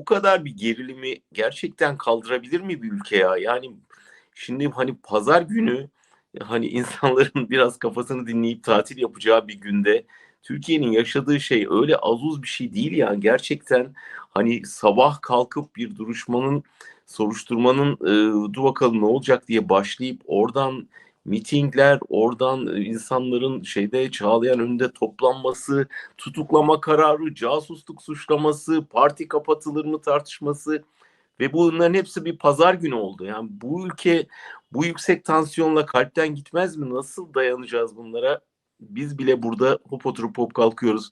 bu kadar bir gerilimi gerçekten kaldırabilir mi bir ülke ya? Yani şimdi hani pazar günü hani insanların biraz kafasını dinleyip tatil yapacağı bir günde Türkiye'nin yaşadığı şey öyle azuz bir şey değil ya. Gerçekten hani sabah kalkıp bir duruşmanın soruşturmanın e, dur bakalım ne olacak diye başlayıp oradan mitingler, oradan e, insanların şeyde Çağlayan önünde toplanması, tutuklama kararı, casusluk suçlaması, parti kapatılır mı tartışması ve bunların hepsi bir pazar günü oldu. Yani bu ülke bu yüksek tansiyonla kalpten gitmez mi? Nasıl dayanacağız bunlara? Biz bile burada hop oturup hop kalkıyoruz.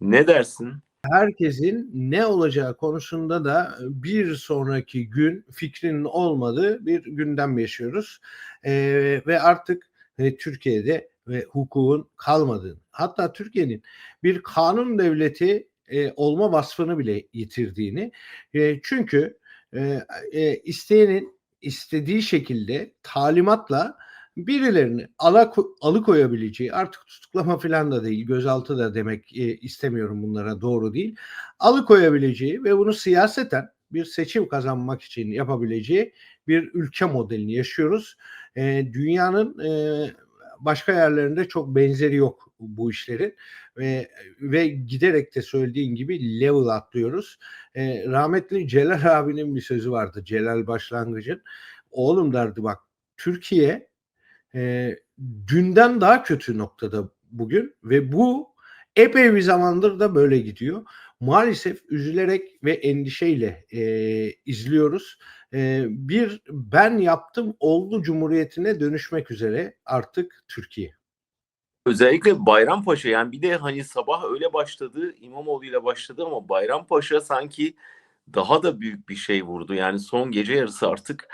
Ne dersin? Herkesin ne olacağı konusunda da bir sonraki gün fikrinin olmadığı bir gündem yaşıyoruz. Ee, ve artık e, Türkiye'de ve hukukun kalmadığını, hatta Türkiye'nin bir kanun devleti e, olma vasfını bile yitirdiğini, e, çünkü e, e, isteyenin istediği şekilde talimatla birilerini ala, alıkoyabileceği artık tutuklama falan da değil gözaltı da demek e, istemiyorum bunlara doğru değil alıkoyabileceği ve bunu siyaseten bir seçim kazanmak için yapabileceği bir ülke modelini yaşıyoruz. E, dünyanın e, başka yerlerinde çok benzeri yok bu işlerin ve, ve giderek de söylediğin gibi level atlıyoruz. E, rahmetli Celal abinin bir sözü vardı Celal Başlangıcın. Oğlum derdi bak Türkiye e, dünden daha kötü noktada bugün ve bu epey bir zamandır da böyle gidiyor. Maalesef üzülerek ve endişeyle e, izliyoruz. E, bir ben yaptım oldu cumhuriyetine dönüşmek üzere artık Türkiye. Özellikle Bayrampaşa yani bir de hani sabah öyle başladı İmamoğlu ile başladı ama Bayrampaşa sanki daha da büyük bir şey vurdu. Yani son gece yarısı artık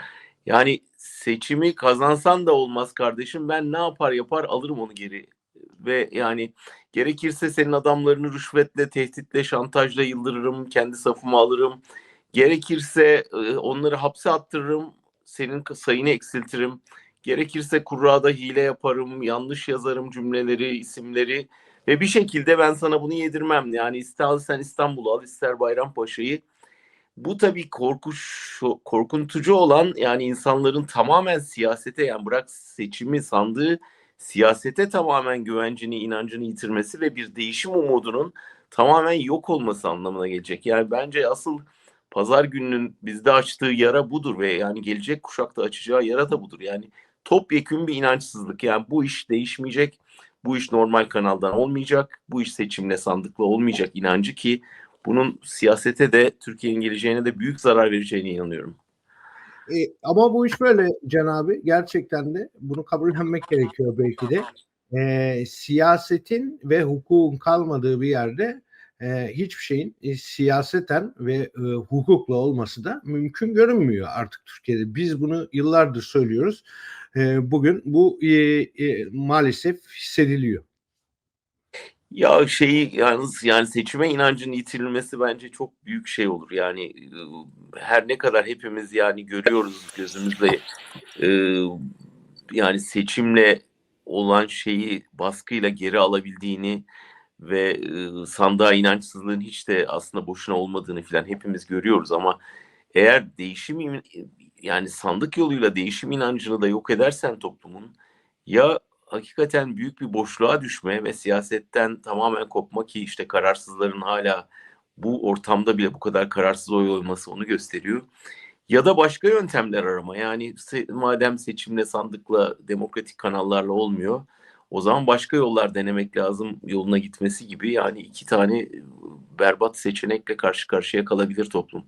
yani seçimi kazansan da olmaz kardeşim. Ben ne yapar yapar alırım onu geri. Ve yani gerekirse senin adamlarını rüşvetle, tehditle, şantajla yıldırırım. Kendi safıma alırım. Gerekirse e, onları hapse attırırım. Senin sayını eksiltirim. Gerekirse kurrada hile yaparım. Yanlış yazarım cümleleri, isimleri. Ve bir şekilde ben sana bunu yedirmem. Yani ister sen İstanbul'u al, ister Bayrampaşa'yı bu tabii korkuş, korkuntucu olan yani insanların tamamen siyasete yani bırak seçimi sandığı siyasete tamamen güvencini, inancını yitirmesi ve bir değişim umudunun tamamen yok olması anlamına gelecek. Yani bence asıl pazar gününün bizde açtığı yara budur ve yani gelecek kuşakta açacağı yara da budur. Yani topyekün bir inançsızlık. Yani bu iş değişmeyecek. Bu iş normal kanaldan olmayacak. Bu iş seçimle sandıkla olmayacak inancı ki bunun siyasete de Türkiye'nin geleceğine de büyük zarar vereceğine inanıyorum. E, ama bu iş böyle Can abi. Gerçekten de bunu kabullenmek gerekiyor belki de. E, siyasetin ve hukukun kalmadığı bir yerde e, hiçbir şeyin e, siyaseten ve e, hukukla olması da mümkün görünmüyor artık Türkiye'de. Biz bunu yıllardır söylüyoruz. E, bugün bu e, e, maalesef hissediliyor. Ya şeyi yalnız yani seçime inancın yitirilmesi bence çok büyük şey olur. Yani her ne kadar hepimiz yani görüyoruz gözümüzle e, yani seçimle olan şeyi baskıyla geri alabildiğini ve e, sandığa inançsızlığın hiç de aslında boşuna olmadığını filan hepimiz görüyoruz ama eğer değişim yani sandık yoluyla değişim inancını da yok edersen toplumun ya hakikaten büyük bir boşluğa düşme ve siyasetten tamamen kopma ki işte kararsızların hala bu ortamda bile bu kadar kararsız oy olması onu gösteriyor. Ya da başka yöntemler arama. Yani se- madem seçimle sandıkla demokratik kanallarla olmuyor o zaman başka yollar denemek lazım yoluna gitmesi gibi yani iki tane berbat seçenekle karşı karşıya kalabilir toplum.